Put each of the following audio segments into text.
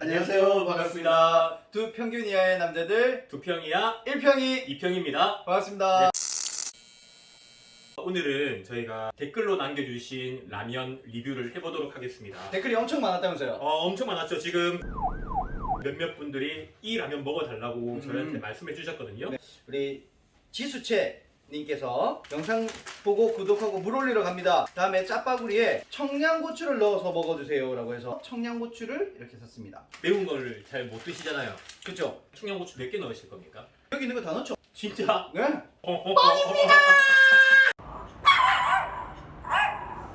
안녕하세요. 반갑습니다. 두 평균 이하의 남자들 두 평이야 1평이 이 평입니다. 반갑습니다. 오늘은 저희가 댓글로 남겨주신 라면 리뷰를 해보도록 하겠습니다. 댓글이 엄청 많았다면서요? 어, 엄청 많았죠. 지금 몇몇 분들이 이 라면 먹어달라고 음. 저희한테 말씀해 주셨거든요. 네. 우리 지수채 님께서 영상 보고 구독하고 물 올리러 갑니다. 다음에 짜파구리에 청양고추를 넣어서 먹어주세요 라고 해서 청양고추를 이렇게 샀습니다. 매운 거를 잘 못 드시잖아요. 그쵸? 청양고추 몇 개 넣으실 겁니까? 여기 있는 거 다 넣죠? 진짜? 네. 뻥입니다.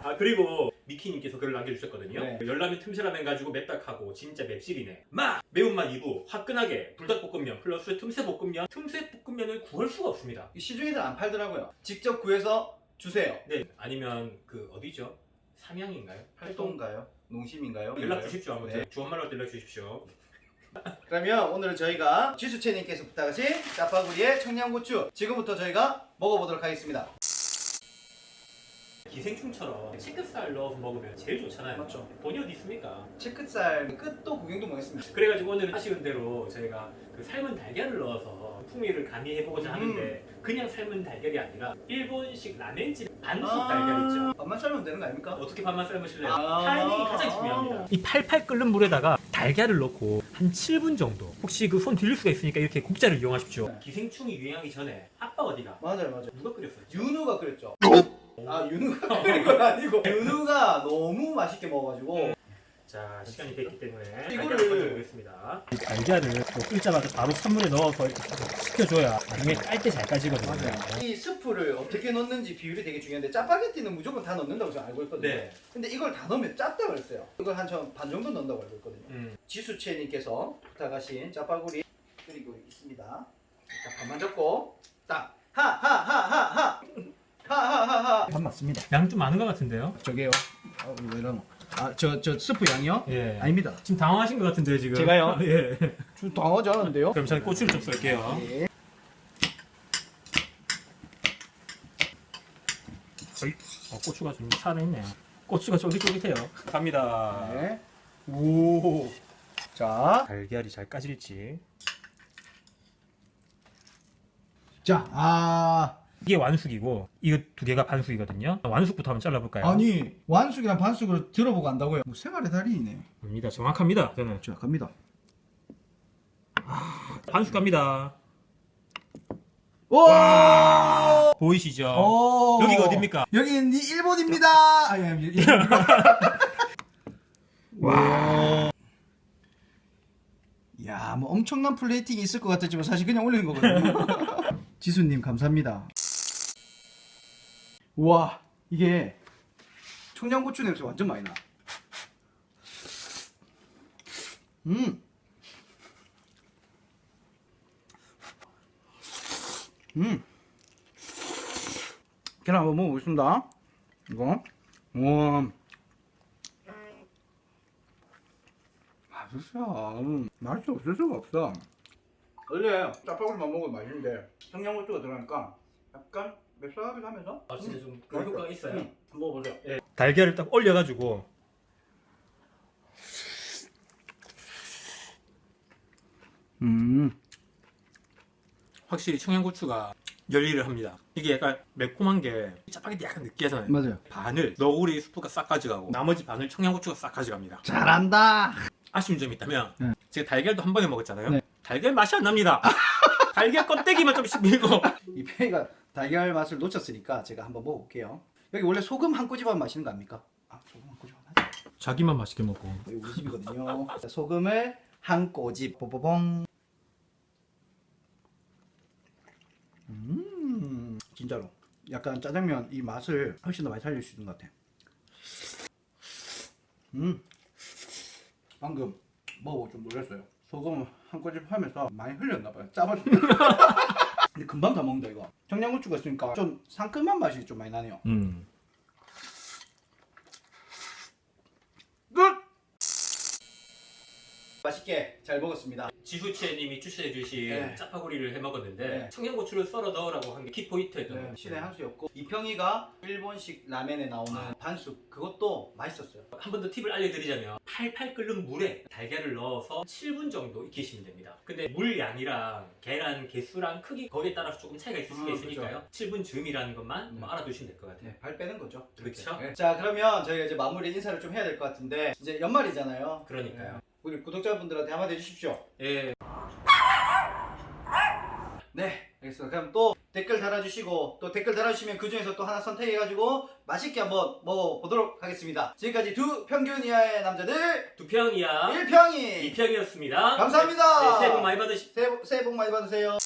아 그리고 미키님께서 글을 남겨주셨거든요. 네. 열라면 틈새라면 가지고 맵딱하고 진짜 맵실이네. 마 매운맛 2부 화끈하게 불닭볶음면 플러스 틈새볶음면 틈새볶음면을 구할 수가 없습니다. 이 시중에는 안 팔더라고요. 직접 구해서 주세요. 네 아니면 그 어디죠? 삼양인가요? 활동인가요? 농심인가요? 연락 주십시오 아무튼 네. 주원말로 연락 주십시오. 그러면 오늘은 저희가 지수채님께서 부탁하신 짜파구리의 청양고추 지금부터 저희가 먹어보도록 하겠습니다. 기생충처럼 치크살 넣어서 먹으면 제일 좋잖아요. 맞죠. 돈이 어디 있습니까? 체크살 끝도 구경도 못 했습니다. 그래가지고 오늘 아쉬운 대로 저희가 그 삶은 달걀을 넣어서 풍미를 가미해보고자 음. 하는데 그냥 삶은 달걀이 아니라 일본식 라멘집 반숙 아, 달걀 있죠. 밥만 썰면 되는 거 아닙니까? 어떻게 반만 삶으실래요? 아. 타이밍이 가장 중요합니다. 이 팔팔 끓는 물에다가 달걀을 넣고 한 7분 정도 혹시 그 손 들릴 수가 있으니까 이렇게 국자를 이용하십시오. 네. 기생충이 유행하기 전에 아빠 어디가? 맞아요, 맞아요. 누가 끓였어요? 윤우가 끓였죠. 아, 윤우가 끓인 건 아니고 윤우가 너무 맛있게 먹어가지고 자 시간이 됐기 때문에 이거를- 달걀을 먼저 보겠습니다. 달걀을 뭐 끓자마자 바로 찬물에 넣어서 이렇게 식혀줘야 나중에 깔 때 잘 까지거든요. 이 스프를 어떻게 넣는지 비율이 되게 중요한데 짜파게티는 무조건 다 넣는다고 저는 알고 있거든요. 네. 근데 이걸 다 넣으면 짭다 그랬어요. 이걸 한반 정도 넣는다고 알고 있거든요. 음. 지수채님께서 부탁하신 짜파구리 그리고 있습니다. 자, 반만 잡고 딱 하하하하하 하하하하 밥 맞습니다. 양 좀 많은 것 같은데요? 저게요. 어, 왜 이러노? 아, 저, 저 스프 양이요? 예. 아닙니다. 지금 당황하신 것 같은데요 지금. 제가요? 예. 좀 당하지 않은데요? 그럼 저는 고추를 좀 썰게요. 예. 어이, 어, 고추가 좀 살아있네. 고추가 쫄깃쫄깃해요. 갑니다. 네. 오. 자, 달걀이 잘 까질지. 자, 아. 이게 완숙이고 이거 두 개가 반숙이거든요. 완숙부터 한번 잘라볼까요? 아니, 완숙이랑 반숙을 들어보고 안다고요? 뭐 생활의 달인이네. 갑니다. 정확합니다. 저는 자, 갑니다. 반숙 갑니다. 와! 보이시죠? 오! 여기가 어딥니까? 이 일본입니다. 아니, 아니, 이- 와. 야, 뭐 엄청난 플레이팅이 있을 것 같았지만 사실 그냥 올리는 거거든요. 지수님 감사합니다. 우와, 이게 청양고추 냄새 완전 많이 나. 음. 음. 계란 한번 먹어보겠습니다. 이거. 우와. 맛있어. 음, 맛이 없을 수가 없어. 원래 짜파구리만 먹으면 맛있는데 청양고추가 들어가니까 약간 맵싸하기도 하면서 아 진짜 좀 맛있어요. 효과가 있어요. 음, 한번 먹어보세요. 예. 달걀을 딱 올려가지고 음. 확실히 청양고추가 열일을 합니다. 이게 약간 매콤한 게 짜파게티 약간 느끼하잖아요. 맞아요. 반을 너구리 스프가 싹 가져가고 나머지 반을 청양고추가 싹 가져갑니다. 잘한다. 아쉬운 점이 있다면 네. 제가 달걀도 한 번에 먹었잖아요. 네. 달걀 맛이 안 납니다. 달걀 껍데기만 좀 씹히고 이 페이가 달걀 맛을 놓쳤으니까 제가 한번 먹어볼게요. 여기 원래 소금 한 꼬집만 마시는 거 아닙니까? 아 소금 한 꼬집만. 자기만 맛있게 먹고 여기 우리 집이거든요. 자, 소금을 한 꼬집 뽀뽀봉. 음 진짜로 약간 짜장면 이 맛을 훨씬 더 많이 살릴 수 있는 것 같아. 음 방금 먹고 좀 놀랐어요. 소금 한 꼬집 하면서 많이 흘렸나 봐요. 짜버렸. 근데 금방 다 먹는다 이거. 청양고추가 있으니까 좀 상큼한 맛이 좀 많이 나네요. 음. 맛있게 잘 먹었습니다. 지수치님이 추천해주신 네. 짜파구리를 해 먹었는데 네. 청양고추를 썰어 넣으라고 한 게 키포인트였던 것 네. 신의 한 수였고 이평이가 일본식 라멘에 나오는 반숙 그것도 맛있었어요. 한 번 더 팁을 알려드리자면 팔팔 끓는 물에 달걀을 넣어서 7분 정도 익히시면 됩니다. 근데 물 양이랑 계란 개수랑 크기 거기에 따라서 조금 차이가 있을 수가 음, 있으니까요. 7분 즈음이라는 것만 네. 뭐 알아두시면 될 것 같아요. 네, 발 빼는 거죠. 그렇죠. 네. 자 그러면 저희가 이제 마무리 인사를 좀 해야 될 것 같은데 이제 연말이잖아요. 그러니까요. 네. 우리 구독자분들한테 한마디 해주십시오. 예, 네, 알겠습니다. 그럼 또 댓글 달아주시고 또 댓글 달아주시면 그 중에서 또 하나 선택해가지고 맛있게 한번 먹어보도록 하겠습니다. 지금까지 두 평균 이하의 남자들 두평이야. 일평이 이평이었습니다. 감사합니다. 네, 새해 복 많이 받으시. 새해, 복- 새해 복 많이 받으세요.